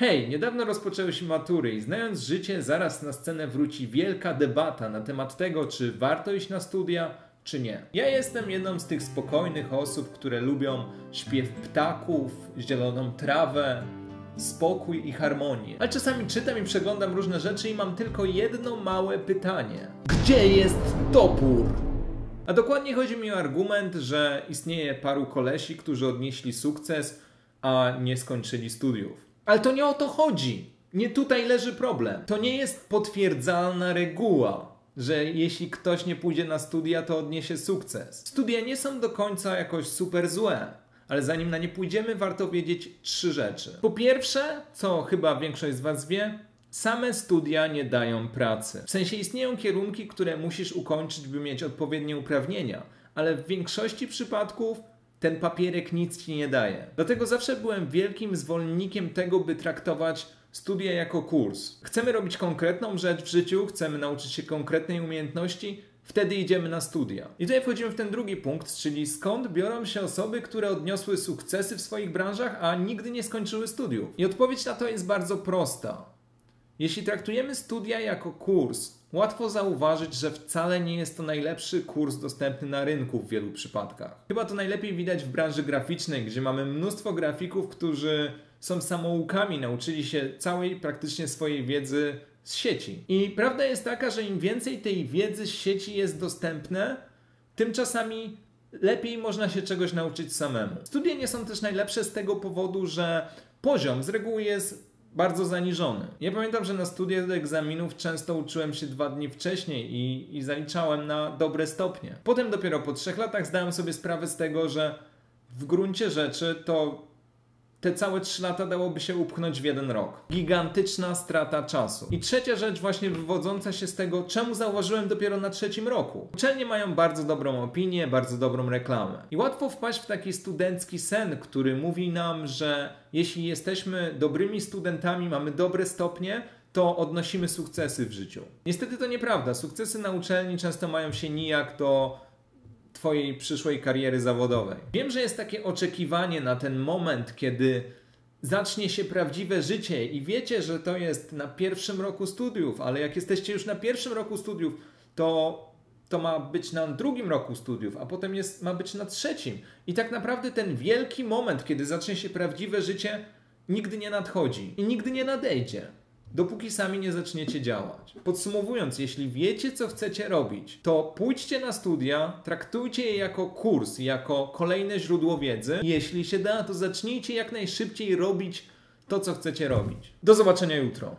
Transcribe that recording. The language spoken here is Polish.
Hej, niedawno rozpoczęły się matury i znając życie, zaraz na scenę wróci wielka debata na temat tego, czy warto iść na studia, czy nie. Ja jestem jedną z tych spokojnych osób, które lubią śpiew ptaków, zieloną trawę, spokój i harmonię. Ale czasami czytam i przeglądam różne rzeczy i mam tylko jedno małe pytanie. Gdzie jest topór? A dokładnie chodzi mi o argument, że istnieje paru kolesi, którzy odnieśli sukces, a nie skończyli studiów. Ale to nie o to chodzi. Nie tutaj leży problem. To nie jest potwierdzalna reguła, że jeśli ktoś nie pójdzie na studia, to odniesie sukces. Studia nie są do końca jakoś super złe. Ale zanim na nie pójdziemy, warto wiedzieć trzy rzeczy. Po pierwsze, co chyba większość z Was wie, Same studia nie dają pracy. W sensie istnieją kierunki, które musisz ukończyć, by mieć odpowiednie uprawnienia, ale w większości przypadków ten papierek nic ci nie daje. Dlatego zawsze byłem wielkim zwolennikiem tego, by traktować studia jako kurs. Chcemy robić konkretną rzecz w życiu, chcemy nauczyć się konkretnej umiejętności, wtedy idziemy na studia. I tutaj wchodzimy w ten drugi punkt, czyli skąd biorą się osoby, które odniosły sukcesy w swoich branżach, a nigdy nie skończyły studiów. I odpowiedź na to jest bardzo prosta. Jeśli traktujemy studia jako kurs, łatwo zauważyć, że wcale nie jest to najlepszy kurs dostępny na rynku w wielu przypadkach. Chyba to najlepiej widać w branży graficznej, gdzie mamy mnóstwo grafików, którzy są samoukami, nauczyli się całej praktycznie swojej wiedzy z sieci. I prawda jest taka, że im więcej tej wiedzy z sieci jest dostępne, tym czasami lepiej można się czegoś nauczyć samemu. Studia nie są też najlepsze z tego powodu, że poziom z reguły jest bardzo zaniżony. Ja pamiętam, że na studiach do egzaminów często uczyłem się dwa dni wcześniej i, i zaliczałem na dobre stopnie. Potem dopiero po trzech latach zdałem sobie sprawę z tego, że w gruncie rzeczy to te całe 3 lata dałoby się upchnąć w jeden rok. Gigantyczna strata czasu. I trzecia rzecz, właśnie wywodząca się z tego, czemu zauważyłem dopiero na trzecim roku. Uczelnie mają bardzo dobrą opinię, bardzo dobrą reklamę. I łatwo wpaść w taki studencki sen, który mówi nam, że jeśli jesteśmy dobrymi studentami, mamy dobre stopnie, to odnosimy sukcesy w życiu. Niestety to nieprawda. Sukcesy na uczelni często mają się nijak do Twojej przyszłej kariery zawodowej. Wiem, że jest takie oczekiwanie na ten moment, kiedy zacznie się prawdziwe życie i wiecie, że to jest na pierwszym roku studiów, ale jak jesteście już na pierwszym roku studiów, to to ma być na drugim roku studiów, a potem jest, ma być na trzecim. I tak naprawdę ten wielki moment, kiedy zacznie się prawdziwe życie, nigdy nie nadchodzi i nigdy nie nadejdzie dopóki sami nie zaczniecie działać. Podsumowując, jeśli wiecie, co chcecie robić, to pójdźcie na studia, traktujcie je jako kurs, jako kolejne źródło wiedzy. Jeśli się da, to zacznijcie jak najszybciej robić to, co chcecie robić. Do zobaczenia jutro.